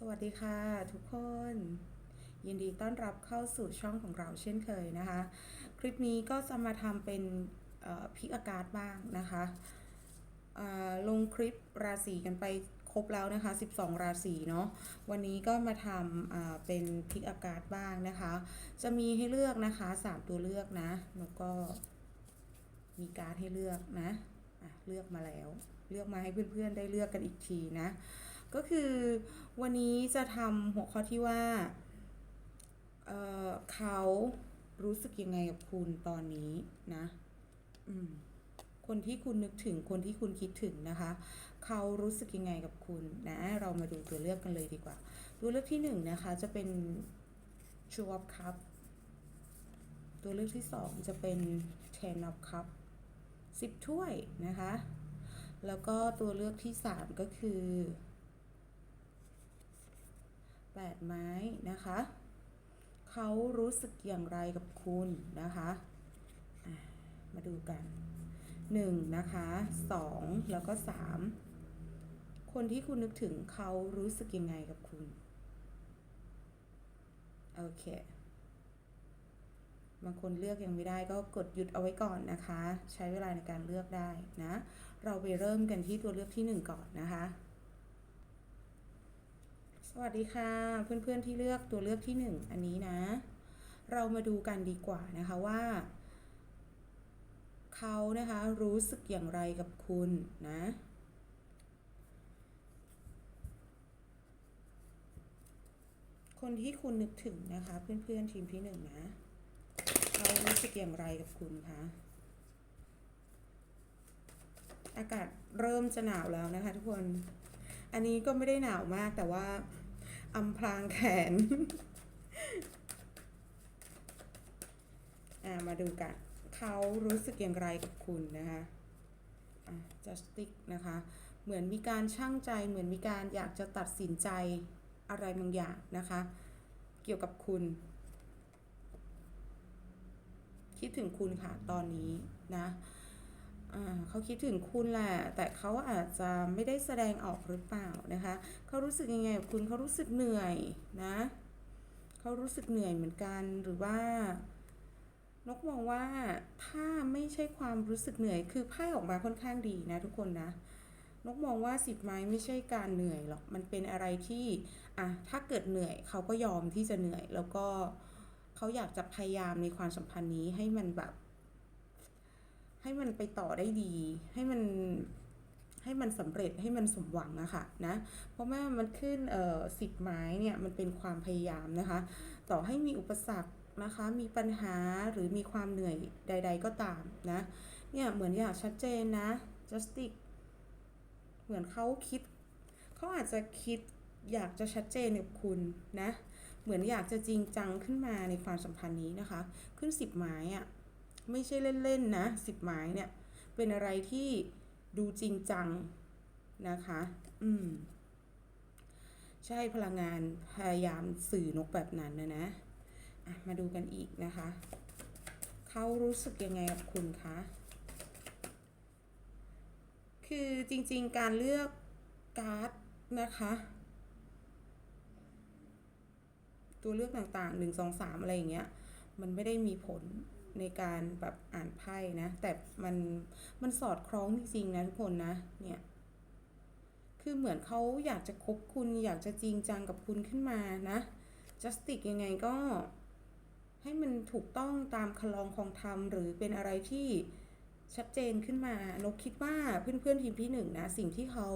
สวัสดีค่ะทุกคน ยินดีต้อนรับเข้าสู่ช่องของเราเช่นเคยนะคะ คลิปนี้ก็จะมาทำเป็นพิกอากาศบ้างนะคะลงคลิปราศีกันไปครบแล้วนะคะ 12 ราศีเนาะวันนี้ก็มาทำเป็นพิกอากาศบ้างนะคะ จะมีให้เลือกนะคะ 3 ตัวเลือกนะ แล้วก็มีการให้เลือกนะะเลือกมาแล้ว เลือกมาให้เพื่อนๆได้เลือกกันอีกทีนะ ก็คือวันนี้จะทำหัวข้อที่ว่าเเขารู้สึกยังไงกับคุณตอนนี้นะคนที่คุณนึกถึงคนที่คุณคิดถึงนะคะ เขารู้สึกยังไงกับคุณนะ เรามาดูตัวเลือกกันเลยดีกว่า ตัวเลือกที่หนึ่งนะคะจะเป็น Two of Cup ตัวเลือกที่สองจะเป็น Ten of Cup สิบถ้วยนะคะ แล้วก็ตัวเลือกที่สามก็คือ แปดไม้นะคะ เขารู้สึกอย่างไรกับคุณนะคะมาดูกันหนึ่งนะคะสองแล้วก็สามคนที่คุณนึกถึงเขารู้สึกยังไงกับคุณ โอเค บางคนเลือกยังไม่ได้ก็กดหยุดเอาไว้ก่อนนะคะ ใช้เวลาในการเลือกได้นะ เราไปเริ่มกันที่ตัวเลือกที่หนึ่งก่อนนะคะ วัสดีค่ะ เพื่อนๆที่เลือกตัวเลือกที่หนึ่งอันนี้นะ เรามาดูกันดีกว่านะคะว่า เขานะคะรู้สึกอย่างไรกับคุณนะคนที่คุณนึกถึงนะคะ เพื่อนๆทีมที่หนึ่งนะเขารู้สึกอย่างไรกับคุณคะอากาศเริ่มจะหนาวแล้วนะคะ ทุกคน อันนี้ก็ไม่ได้หนาวมากแต่ว่า อำพรางแขนอ่ามาดูกัน เขารู้สึกอย่างไรกับคุณนะคะอะ justic นะคะ เหมือนมีการช่างใจ เหมือนมีการอยากจะตัดสินใจอะไรบางอย่างนะคะ เกี่ยวกับคุณ คิดถึงคุณค่ะตอนนี้นะ เขาคิดถึงคุณแหละ แต่เขาอาจจะไม่ได้แสดงออกหรือเปล่านะคะ เขารู้สึกยังไงกับคุณเขารู้สึกเหนื่อยนะ เขารู้สึกเหนื่อยเหมือนกันหรือว่านกมองว่าถ้าไม่ใช่ความรู้สึกเหนื่อย คือไพ่ออกมาค่อนข้างดีนะทุกคนนะนกมองว่าสิบไม้ไม่ใช่การเหนื่อยหรอก มันเป็นอะไรที่อะถ้าเกิดเหนื่อยเขาก็ยอมที่จะเหนื่อย แล้วก็เขาอยากจะพยายามในความสัมพันธ์นี้ให้มันแบบ ให้มันไปต่อได้ดี ให้มันให้มันสำเร็จให้มันสมหวังอะค่ะนะเพราะว่ามันขึ้นเอ่อสิบไม้เนี่ยมันเป็นความพยายามนะคะ ต่อให้มีอุปสรรคนะคะมีปัญหาหรือมีความเหนื่อยใด ๆ ก็ตามนะเนี่ยเหมือนอยากชัดเจนนะ justice เหมือนเขาคิดเขาอาจจะคิดอยากจะชัดเจนกับคุณนะ เหมือนอยากจะจริงจังขึ้นมาในความสัมพันธ์นี้นะคะ ขึ้นสิบไม้อะ ไม่ใช่เล่นๆนะสิบไม้เนี่ย เป็นอะไรที่ดูจริงจังนะคะ อืม ใช่พลังงานพยายามสื่อนกแบบนั้นนะนะะมาดูกันอีกนะคะ เขารู้สึกยังไงกับคุณคะ คือจริงๆการเลือกการ์ดนะคะ ตัวเลือกต่างๆหนึ่งสองสามอะไรอย่างเงี้ย มันไม่ได้มีผล ในการแบบอ่านไพ่นะ แต่มันมันสอดคล้องจริงๆนะทุกคนนะ เนี่ย คือเหมือนเขาอยากจะคบคุณอยากจะจริงจังกับคุณขึ้นมานะ justice ยังไงก็ ให้มันถูกต้องตามคลองของธรรมหรือเป็นอะไรที่ชัดเจนขึ้นมานกคิดว่าเพื่อนๆทีมที่หนึ่งนะ สิ่งที่เขา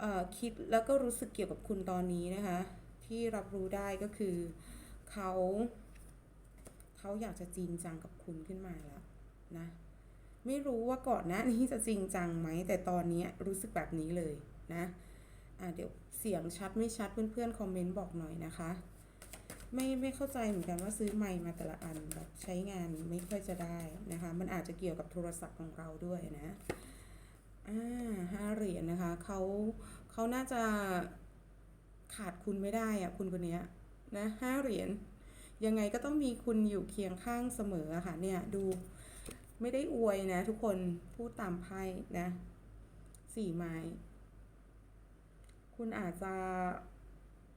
เอ่อคิดแล้วก็รู้สึกเกี่ยวกับคุณตอนนี้นะคะ ที่รับรู้ได้ก็คือเขา เขาอยากจะจริงจังกับคุณขึ้นมาแล้วนะ ไม่รู้ว่าก่อนหน้านี้จะจริงจังไหม แต่ตอนนี้รู้สึกแบบนี้เลยนะอะเดี๋ยวเสียงชัดไม่ชัดเพื่อนๆคอมเมนต์บอกหน่อยนะคะ ไม่ไม่เข้าใจเหมือนกันว่าซื้อไมค์มาแต่ละอันแบบใช้งานไม่ค่อยจะได้นะคะ มันอาจจะเกี่ยวกับโทรศัพท์ของเราด้วยนะอ่าห้าเหรียญนะคะเขาเขาน่าจะขาดคุณไม่ได้อะคุณคนนี้นะห้าเหรียญ ยังไงก็ต้องมีคุณอยู่เคียงข้างเสมอค่ะเนี่ยดูไม่ได้อวยนะ ทุกคนพูดตามไพ่นะสี่ไม้ คุณอาจจะ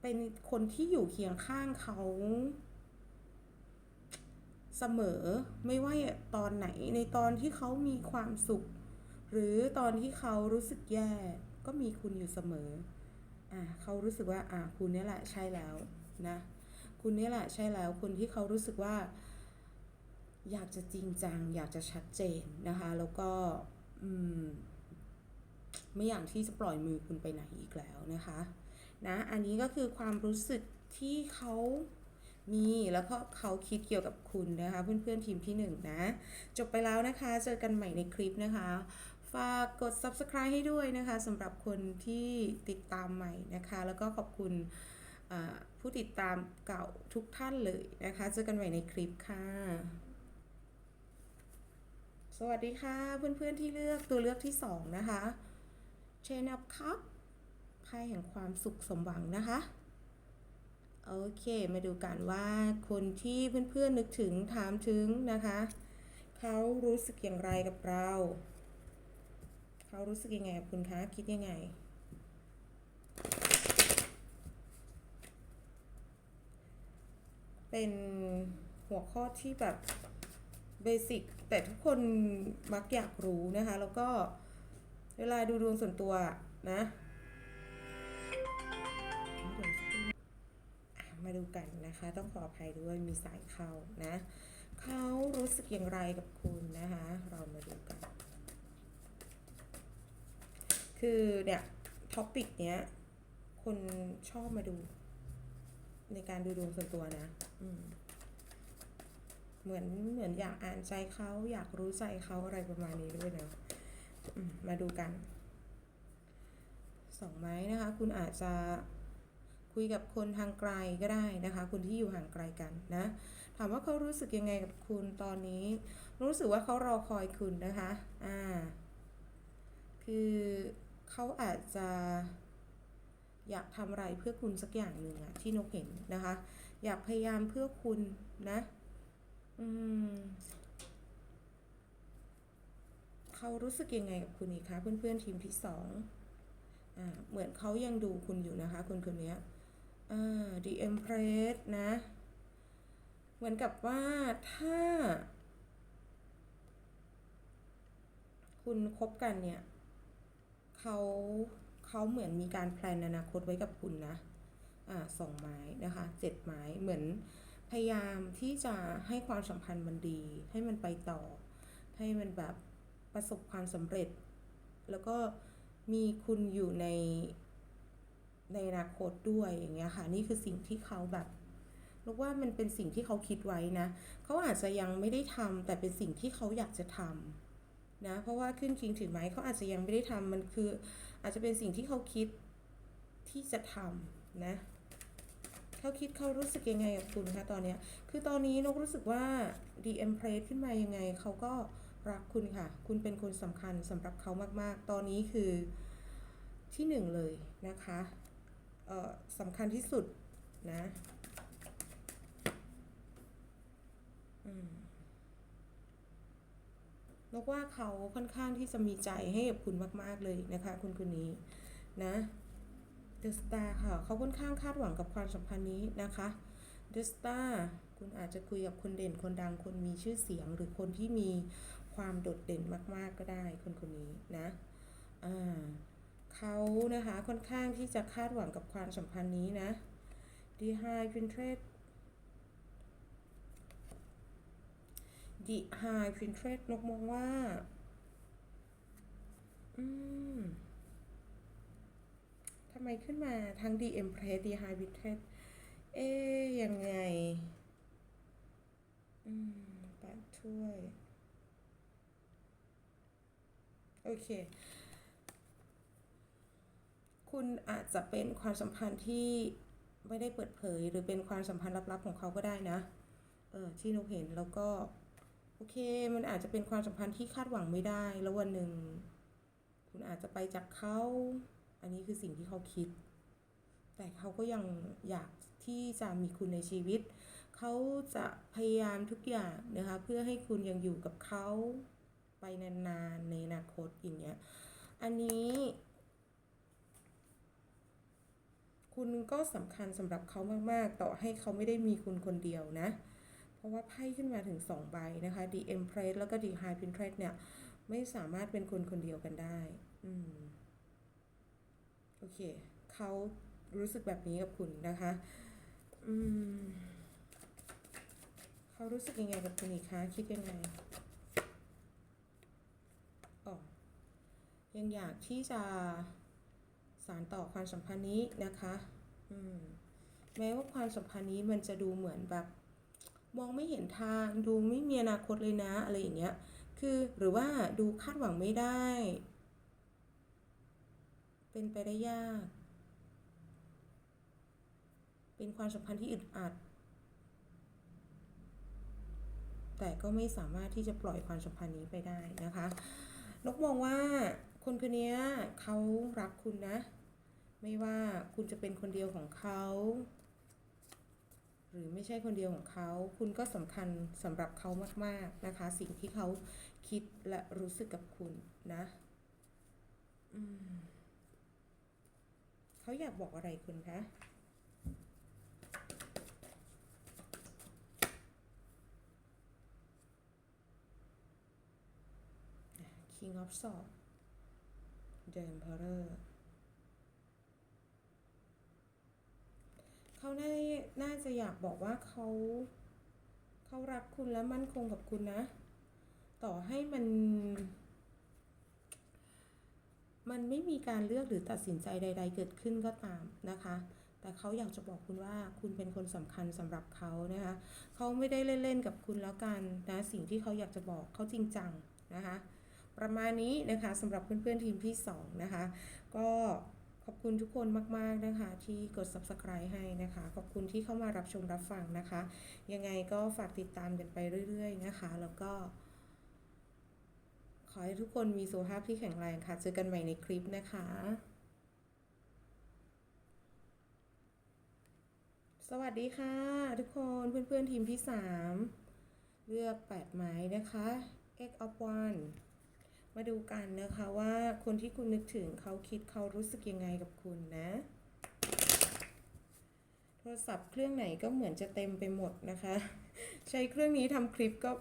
เป็นคนที่อยู่เคียงข้างเขาเสมอไม่ว่าตอนไหนในตอนที่เขามีความสุข หรือตอนที่เขารู้สึกแย่ก็มีคุณอยู่เสมออ่าเขารู้สึกว่าอ่าคุณเนี่ยแหละใช่แล้วนะ คุณนี่แหละใช่แล้วคนที่เขารู้สึกว่า อยากจะจริงจัง อยากจะชัดเจนนะคะ แล้วก็ไม่อยากที่จะปล่อยมือคุณไปไหนอีกแล้วนะคะนะอันนี้ก็คือความรู้สึกที่เขามีแล้วก็เขาคิดเกี่ยวกับคุณนะคะ เพื่อนๆทีมที่หนึ่งนะ จบไปแล้วนะคะ เจอกันใหม่ในคลิปนะคะ ฝากกด subscribe ให้ด้วยนะคะสำหรับคนที่ติดตามใหม่นะคะ แล้วก็ขอบคุณ ผู้ติดตามเก่าทุกท่านเลยนะคะ เจอกันใหม่ในคลิปค่ะ สวัสดีค่ะ เพื่อนๆที่เลือกตัวเลือกที่ 2 นะคะ Chain of Cup ไพ่แห่งความสุขสมหวังนะคะ โอเค มาดูกันว่าคนที่เพื่อนๆนึกถึงถามถึงนะคะ เขารู้สึกอย่างไรกับเรา เขารู้สึกยังไงกับคุณคะ คิดยังไง เป็นหัวข้อที่แบบเบสิกแต่ทุกคนมักอยากรู้นะคะ แล้วก็เวลาดูดวงส่วนตัวนะมาดูกันนะคะ ต้องขออภัยด้วยมีสายเข้านะเขารู้สึกอย่างไรกับคุณนะคะ เรามาดูกัน คือเนี่ยท็อปิกเนี้ย คนชอบมาดู ในการดูดวงส่วนตัวนะ อืมเหมือนเหมือนอยากอ่านใจเขาอยากรู้ใจเขาอะไรประมาณนี้ด้วยนะมมาดูกันสองไม้นะคะ คุณอาจจะคุยกับคนทางไกลก็ได้นะคะคุณที่อยู่ห่างไกลกันนะถามว่าเขารู้สึกยังไงกับคุณตอนนี้ รู้สึกว่าเขารอคอยคุณนะคะ อ่า คือเขาอาจจะ อยากทำอะไรเพื่อคุณสักอย่างหนึ่งอะที่นกเห็นนะคะ อยากพยายามเพื่อคุณนะอืมเขารู้สึกยังไงกับคุณอีกคะเพื่อนๆทีมที่สองอ่าเหมือนเขายังดูคุณอยู่นะคะคนคนนี้อ่า The Empress นะ เหมือนกับว่าถ้า คุณคบกันเนี่ยเขา เขาเหมือนมีการแพลนอนาคตไว้กับคุณนะอ่าสองไม้นะคะเจ็ดไม้เหมือนพยายามที่จะให้ความสัมพันธ์มันดี ให้มันไปต่อ ให้มันแบบประสบความสำเร็จ แล้วก็มีคุณอยู่ในในอนาคตด้วยอย่างเงี้ยค่ะ นี่คือสิ่งที่เขาแบบรู้ว่ามันเป็นสิ่งที่เขาคิดไว้นะ เขาอาจจะยังไม่ได้ทำแต่เป็นสิ่งที่เขาอยากจะทำนะ เพราะว่าขึ้นจริงถือไหมเขาอาจจะยังไม่ได้ทำมันคือ อาจจะเป็นสิ่งที่เขาคิดที่จะทำนะเขาคิดเขารู้สึกยังไงกับคุณคะตอนนี้คือตอนนี้นกรู้สึกว่า The Empress ขึ้นมายังไงเขาก็รักคุณค่ะ คุณเป็นคนสำคัญสำหรับเขามากๆ ตอนนี้คือที่หนึ่งเลยนะคะเอ่อสำคัญที่สุดนะ อืม นกว่าเขาค่อนข้างที่จะมีใจให้กับคุณมาก ๆเลยนะคะคุณคนนี้นะเดอะสตาร์ค่ะเขาค่อนข้างคาดหวังกับความสัมพันธ์นี้นะคะเดอะสตาร์คุณอาจจะคุยกับคนเด่นคนดังคนมีชื่อเสียง หรือคนที่มีความโดดเด่นมาก ๆก็ได้คนคนนี้นะอ่าเขานะคะค่อนข้างที่จะคาดหวังกับความสัมพันธ์นี้นะดีไฮพินเทรด ไฮพินเทรสนกมองว่า อืมทำไมขึ้นมาทั้ง D Empress D High b i t r e s เอ๊ยยังไง อืมแปดถ้วย โอเค คุณอาจจะเป็นความสัมพันธ์ที่ไม่ได้เปิดเผย หรือเป็นความสัมพันธ์ลับๆของเขาก็ได้นะ เออที่นกเห็นแล้วก็ โอเค มันอาจจะเป็นความสัมพันธ์ที่คาดหวังไม่ได้ แล้ววันหนึ่ง คุณอาจจะไปจากเขา อันนี้คือสิ่งที่เขาคิด แต่เขาก็ยังอยากที่จะมีคุณในชีวิต เขาจะพยายามทุกอย่างนะคะ เพื่อให้คุณยังอยู่กับเขาไปนานๆในอนาคตอย่างเงี้ย อันนี้ คุณคุณก็สำคัญสำหรับเขามากๆ ต่อให้เขาไม่ได้มีคุณคนเดียวนะ เพราะว่าไพ่ขึ้นมาถึง 2 ใบนะคะ The Empress แล้วก็ The High Priestess เนี่ย ไม่สามารถเป็นคนคนเดียวกันได้อืมโอเค เขารู้สึกแบบนี้กับคุณนะคะอืมเขารู้สึกยังไงกับคุณอีกคะคิดยังไงอ๋อยังอยากที่จะสานต่อความสัมพันธ์นี้นะคะ อืม แม้ว่าความสัมพันธ์นี้มันจะดูเหมือนแบบ มองไม่เห็นทาง ดูไม่มีอนาคตเลยนะอะไรอย่างเงี้ย คือหรือว่าดูคาดหวังไม่ได้ เป็นไปได้ยาก เป็นความสัมพันธ์ที่อึดอัด แต่ก็ไม่สามารถที่จะปล่อยความสัมพันธ์นี้ไปได้นะคะ นกมองว่าคนคนนี้เขารักคุณนะ ไม่ว่าคุณจะเป็นคนเดียวของเขา หรือไม่ใช่คนเดียวของเขา คุณก็สำคัญสำหรับเขามาก ๆ นะคะ สิ่งที่เขาคิดและรู้สึกกับคุณนะเขาอยากบอกอะไรคุณคะ King of Swords The Emperor น่าน่าจะอยากบอกว่าเขาเขารักคุณและมั่นคงกับคุณนะ ต่อให้มัน มันไม่มีการเลือกหรือตัดสินใจใด ๆ เกิดขึ้นก็ตามนะคะแต่เขาอยากจะบอกคุณว่าคุณเป็นคนสำคัญสำหรับเขานะคะเขาไม่ได้เล่นๆกับคุณแล้วกันนะสิ่งที่เขาอยากจะบอกเขาจริงจังนะคะ ประมาณนี้นะคะสำหรับเพื่อนๆทีมที่ 2 นะคะ ก็ อบคุณทุกคนมาก ๆ นะคะ ที่กด subscribe ให้นะคะ ขอบคุณที่เข้ามารับชมรับฟังนะคะ ยังไงก็ฝากติดตามกันไปเรื่อย ๆ นะคะ แล้วก็ ขอให้ทุกคนมีสุขภาพที่แข็งแรงค่ะ เจอกันใหม่ในคลิปนะคะ สวัสดีค่ะ ทุกคนเพื่อน ๆ ทีมที่ 3 เลือก 8 ไม้นะคะ X of One มาดูกันนะคะว่าคนที่คุณนึกถึงเขาคิดเขารู้สึกยังไงกับคุณนะ โทรศัพท์เครื่องไหนก็เหมือนจะเต็มไปหมดนะคะ ใช้เครื่องนี้ทำคลิปก็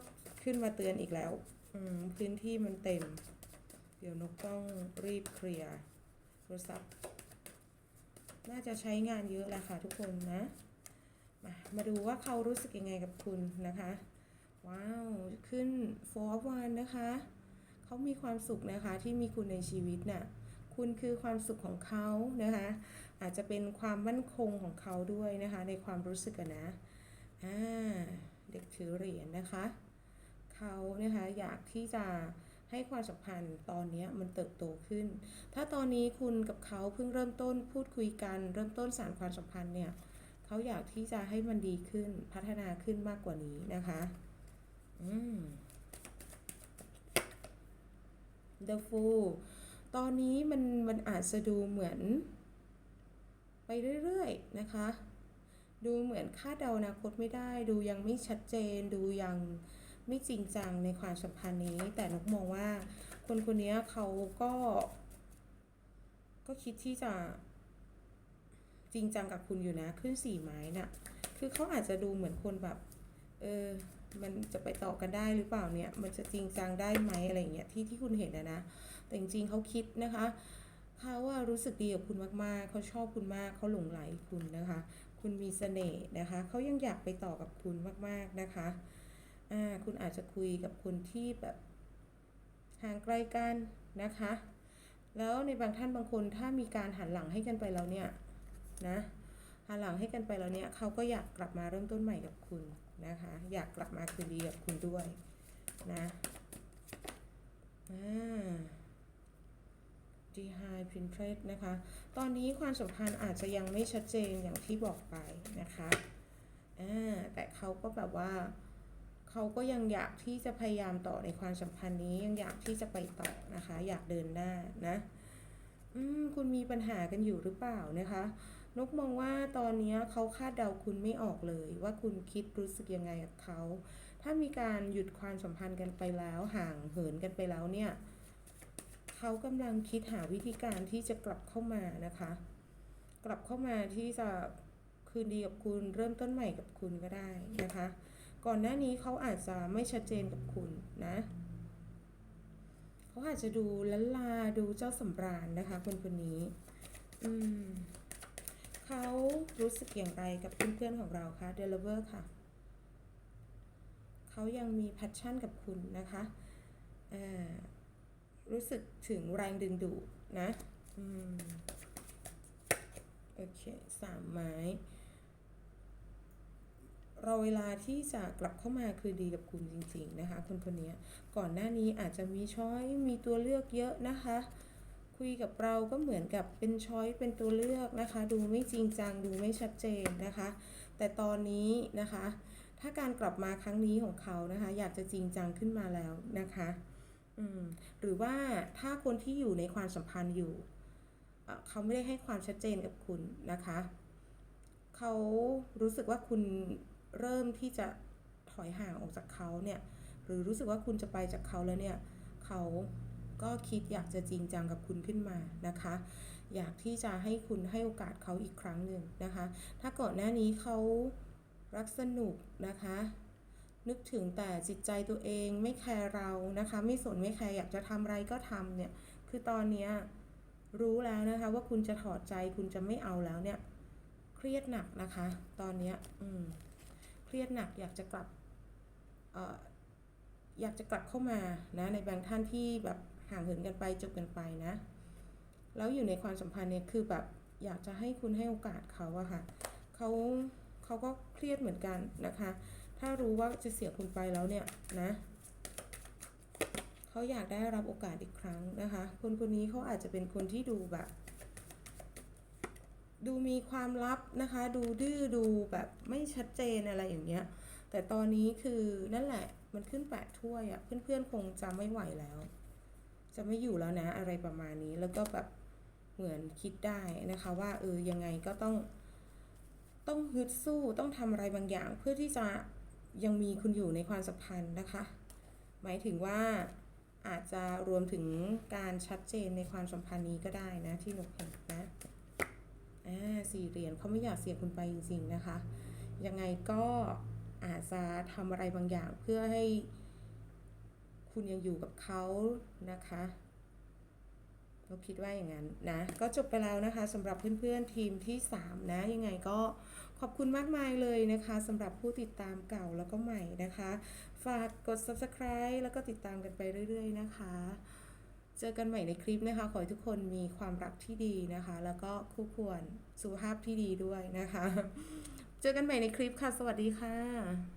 ขึ้นมาเตือนอีกแล้วพื้นที่มันเต็ม เดี๋ยวนกต้องรีบเคลียร์โทรศัพท์ น่าจะใช้งานเยอะแหละค่ะทุกคนนะมามาดูว่าเขารู้สึกยังไงกับคุณนะคะ ว้าว ขึ้น four of one นะคะ เขามีความสุขนะคะที่มีคุณในชีวิตน่ะคุณคือความสุขของเขานะคะ อาจจะเป็นความมั่นคงของเขาด้วยนะคะ ในความรู้สึกนะอ่าเด็กถือเหรียญนะคะเขานะคะอยากที่จะให้ความสัมพันธ์ตอนนี้มันเติบโตขึ้น ถ้าตอนนี้คุณกับเขาเพิ่งเริ่มต้นพูดคุยกัน เริ่มต้นสานความสัมพันธ์เนี่ยเขาอยากที่จะให้มันดีขึ้นพัฒนาขึ้นมากกว่านี้นะคะ อืม The Fool ตอนนี้มันมันอาจจะดูเหมือน ไปเรื่อยๆนะคะ ดูเหมือนคาดเดาอนาคตไม่ได้ ดูยังไม่ชัดเจน ดูยังไม่จริงจังในความสัมพันธ์นี้ แต่นกมองว่าคนคนนี้เขาก็ ก็คิดที่จะจริงจังกับคุณอยู่นะ ขึ้นสี่ไม้น่ะ คือเขาอาจจะดูเหมือนคนแบบ เออ มันจะไปต่อกันได้หรือเปล่าเนี่ย มันจะจริงจังได้ไหมอะไรเงี้ยที่ที่คุณเห็นนะนะ แต่จริงๆเขาคิดนะคะเขาว่ารู้สึกดีกับคุณมากๆ เขาชอบคุณมากเขาหลงไหลคุณนะคะ คุณมีเสน่ห์นะคะเขายังอยากไปต่อกับคุณมากๆนะคะอ่าคุณอาจจะคุยกับคนที่แบบห่างไกลกันนะคะ แล้วในบางท่านบางคนถ้ามีการหันหลังให้กันไปแล้วเนี่ยนะหันหลังให้กันไปแล้วเนี่ยเขาก็อยากกลับมาเริ่มต้นใหม่กับคุณ นะคะ อยากกลับมาคืนดีกับคุณด้วยนะอ่า d h i p r i n t e s s นะคะ ตอนนี้ความสัมพันธ์อาจจะยังไม่ชัดเจนอย่างที่บอกไปนะคะอ่าแต่เขาก็แบบว่าเขาก็ยังอยากที่จะพยายามต่อในความสัมพันธ์นี้ยังอยากที่จะไปต่อนะคะ อยากเดินหน้านะ อืมคุณมีปัญหากันอยู่หรือเปล่านะคะ นกมองว่าตอนนี้เขาคาดเดาคุณไม่ออกเลย ว่าคุณคิดรู้สึกยังไงกับเขา ถ้ามีการหยุดความสัมพันธ์กันไปแล้ว ห่างเหินกันไปแล้วเนี่ยเขากำลังคิดหาวิธีการที่จะกลับเข้ามานะคะ กลับเข้ามาที่จะคืนดีกับคุณเริ่มต้นใหม่กับคุณก็ได้นะคะ ก่อนหน้านี้เขาอาจจะไม่ชัดเจนกับคุณนะเขาอาจจะดูละลาดูเจ้าสำราญนะคะคนคนนี้ อืม เขารู้สึกอย่างไรกับเพื่อนๆของเราคะเดลเวอร์ค่ะ เขายังมีแพชชั่นกับคุณนะคะรู้สึกถึงแรงดึงดูดนะอโอเคสามไม้เราเวลาที่จะกลับเข้ามาคือดีกับคุณจริง ๆ นะคะ คนคนนี้ก่อนหน้านี้อาจจะมีช้อยมีตัวเลือกเยอะนะคะ คุยกับเราก็เหมือนกับเป็นช้อยเป็นตัวเลือกนะคะ ดูไม่จริงจังดูไม่ชัดเจนนะคะ แต่ตอนนี้นะคะ ถ้าการกลับมาครั้งนี้ของเขานะคะ อยากจะจริงจังขึ้นมาแล้วนะคะอืมหรือว่าถ้าคนที่อยู่ในความสัมพันธ์อยู่เอ่อเขาไม่ได้ให้ความชัดเจนกับคุณนะคะ เขารู้สึกว่าคุณเริ่มที่จะถอยห่างออกจากเขาเนี่ย หรือรู้สึกว่าคุณจะไปจากเขาแล้วเนี่ย เขา ก็คิดอยากจะจริงจังกับคุณขึ้นมานะคะ อยากที่จะให้คุณให้โอกาสเขาอีกครั้งหนึ่งนะคะ ถ้าก่อนหน้านี้เขารักสนุกนะคะ นึกถึงแต่จิตใจตัวเองไม่แคร์เรานะคะ ไม่สนไม่แคร์อยากจะทำอะไรก็ทำเนี่ย คือตอนเนี้ยรู้แล้วนะคะว่าคุณจะถอดใจคุณจะไม่เอาแล้วเนี่ย เครียดหนักนะคะ ตอนเนี้ยอืมเครียดหนักอยากจะกลับเอออยากจะกลับเข้ามานะในบางท่านที่แบบ ห่างเหินกันไปจบกันไปนะ แล้วอยู่ในความสัมพันธ์เนี่ยคือแบบอยากจะให้คุณให้โอกาสเขาอะค่ะเขาเขาก็เครียดเหมือนกันนะคะ ถ้ารู้ว่าจะเสียคุณไปแล้วเนี่ยนะเขาอยากได้รับโอกาสอีกครั้งนะคะ คนคนนี้เขาอาจจะเป็นคนที่ดูแบบ ดูมีความลับนะคะ ดูดื้อดูแบบไม่ชัดเจนอะไรอย่างเงี้ย แต่ตอนนี้คือนั่นแหละมันขึ้นแปดถ้วยอะ่ะเพื่อนๆคงจะไม่ไหวแล้ว จะไม่อยู่แล้วนะ อะไรประมาณนี้ แล้วก็แบบเหมือนคิดได้นะคะว่าเออยังไงก็ต้อง ต้องฮึดสู้ต้องทำอะไรบางอย่าง เพื่อที่จะยังมีคุณอยู่ในความสัมพันธ์นะคะ หมายถึงว่าอาจจะรวมถึงการชัดเจนในความสัมพันธ์นี้ก็ได้นะที่หนูเห็นนะอ่าสี่เหรียญเขาไม่อยากเสียคุณไปจริง ๆนะคะ ยังไงก็อาจจะทำอะไรบางอย่างเพื่อให้ คุณยังอยู่กับเขานะคะเราคิดว่าอย่างนั้นนะ ก็จบไปแล้วนะคะสำหรับเพื่อนๆทีมที่ 3 นะ ยังไงก็ขอบคุณมากมายเลยนะคะสำหรับผู้ติดตามเก่าแล้วก็ใหม่นะคะ ฝากกด subscribe แล้วก็ติดตามกันไปเรื่อยๆนะคะ เจอกันใหม่ในคลิปนะคะ ขอให้ทุกคนมีความรักที่ดีนะคะ แล้วก็คู่ควรสุขภาพที่ดีด้วยนะคะ เจอกันใหม่ในคลิปค่ะ สวัสดีค่ะ